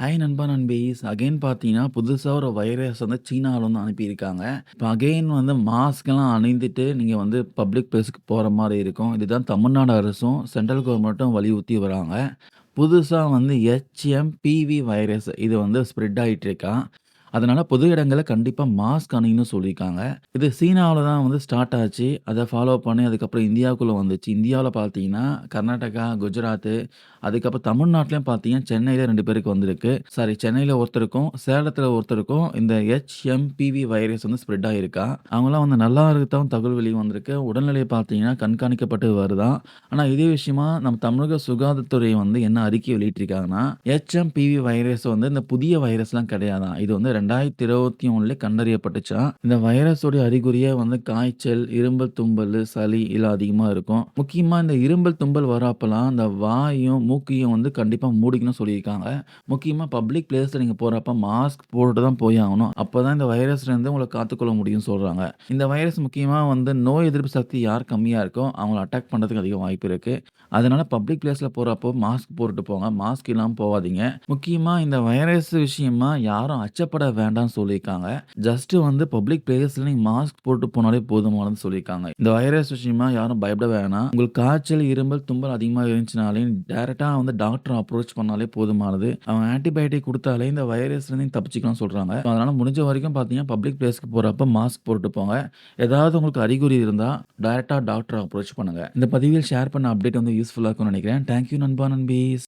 Hi நண்பா நண்பீஸ் again பார்த்தீங்கன்னா, புதுசாக ஒரு வைரஸ் வந்து சீனாவில் வந்து அனுப்பியிருக்காங்க. இப்போ அகைன் வந்து மாஸ்க்லாம் அணிந்துட்டு நீங்கள் வந்து பப்ளிக் பிளேஸுக்கு போகிற மாதிரி இருக்கும். இதுதான் தமிழ்நாடு அரசும், சென்ட்ரல் கவர்மெண்ட்டும் வலியுறுத்தி வராங்க. புதுசாக வந்து ஹெச்எம்பிவி வைரஸ் இது வந்து ஸ்ப்ரெட் ஆகிட்டு இருக்கான் அதனால பொது இடங்களில் கண்டிப்பாக மாஸ்க் அணியணும்னு சொல்லியிருக்காங்க. இது சீனாவில் தான் வந்து ஸ்டார்ட் ஆச்சு. அதை ஃபாலோ பண்ணி அதுக்கப்புறம் இந்தியாவுக்குள்ளே வந்துச்சு. இந்தியாவில் பார்த்தீங்கன்னா, கர்நாடகா, குஜராத் அதுக்கப்புறம் தமிழ்நாட்டிலையும் பார்த்தீங்கன்னா, சென்னையில் ரெண்டு பேருக்கு வந்திருக்கு. சாரி சென்னையில் ஒருத்தருக்கும், சேலத்தில் ஒருத்தருக்கும் இந்த ஹெச்எம்பிவி வைரஸ் வந்து ஸ்ப்ரெட் ஆகியிருக்காம். அவங்களாம் வந்து நல்லா இருக்கதாவும் தகவல் வெளியே வந்திருக்கு. உடல்நிலை பார்த்தீங்கன்னா, கண்காணிக்கப்பட்டு வருதான் ஆனால் இதே விஷயமா நம்ம தமிழக சுகாதாரத்துறை வந்து என்ன அறிக்கை வெளியிட்டிருக்காங்கன்னா, ஹெச்எம்பிவி வைரஸ் வந்து இந்த புதிய வைரஸ்லாம் கிடையாதான் இது வந்து ரெண்டாயிரத்தி இருபத்தி ஒன்றுல கண்டறியப்பட்டுச்சான் இந்த வைரஸோட அறிகுறியே வந்து காய்ச்சல், இரும்பல் தும்பல், சளி இல்லை அதிகமாக இருக்கும். முக்கியமாக இந்த இரும்பல் தும்பல் வரப்பெல்லாம் இந்த வாயும், மூக்கையும் வந்து கண்டிப்பாக மூடிக்கணும்னு சொல்லியிருக்காங்க. முக்கியமாக பப்ளிக் பிளேஸில் நீங்கள் போகிறப்ப மாஸ்க் போட்டு தான் போய் ஆகணும். அப்போ தான் இந்த வைரஸ்லேருந்து உங்களை காத்துக்கொள்ள முடியும்னு சொல்கிறாங்க இந்த வைரஸ் முக்கியமாக வந்து நோய் எதிர்ப்பு சக்தி யார் கம்மியாக இருக்கோ, அவங்கள அட்டாக் பண்ணுறதுக்கு அதிக வாய்ப்பு இருக்குது அதனால பப்ளிக் பிளேஸில் போகிறப்போ மாஸ்க் போட்டுட்டு போங்க. மாஸ்க் இல்லாமல் போகாதீங்க முக்கியமாக இந்த வைரஸ் விஷயமா யாரும் அச்சப்பட வேண்டாம்னு சொல்லியிருக்காங்க. ஜஸ்ட் வந்து பப்ளிக் பிளேஸில் நீங்கள் மாஸ்க் போட்டு போனாலே போதுமானதுன்னு சொல்லியிருக்காங்க. இந்த வைரஸ் விஷயமா யாரும் பயப்பட வேணாம். உங்களுக்கு காய்ச்சல், இரும்பல் தும்பல் அதிகமாக இருந்துச்சுனாலே டேரெக்டாக வந்து டாக்டர் அப்ரோச் பண்ணாலே போதுமானது. அவங்க ஆன்டிபயோட்டிக் கொடுத்தாலே இந்த வைரஸ்லேருந்து தப்பிச்சிக்கலாம் சொல்கிறாங்க அதனால முடிஞ்ச வரைக்கும் பார்த்தீங்கன்னா, பப்ளிக் பிளேஸ்க்கு போகிறப்ப மாஸ்க் போட்டு போங்க. ஏதாவது உங்களுக்கு அறிகுறி இருந்தால் டேரெக்டாக டாக்டர் அப்ரோச் பண்ணுங்க. இந்த பதிவில் ஷேர் பண்ண அப்டேட் வந்து யூஸ்ஃபுல்லாக இருக்கும்னு நினைக்கிறேன். தேங்க் யூ நண்பா, நண்பீஸ்.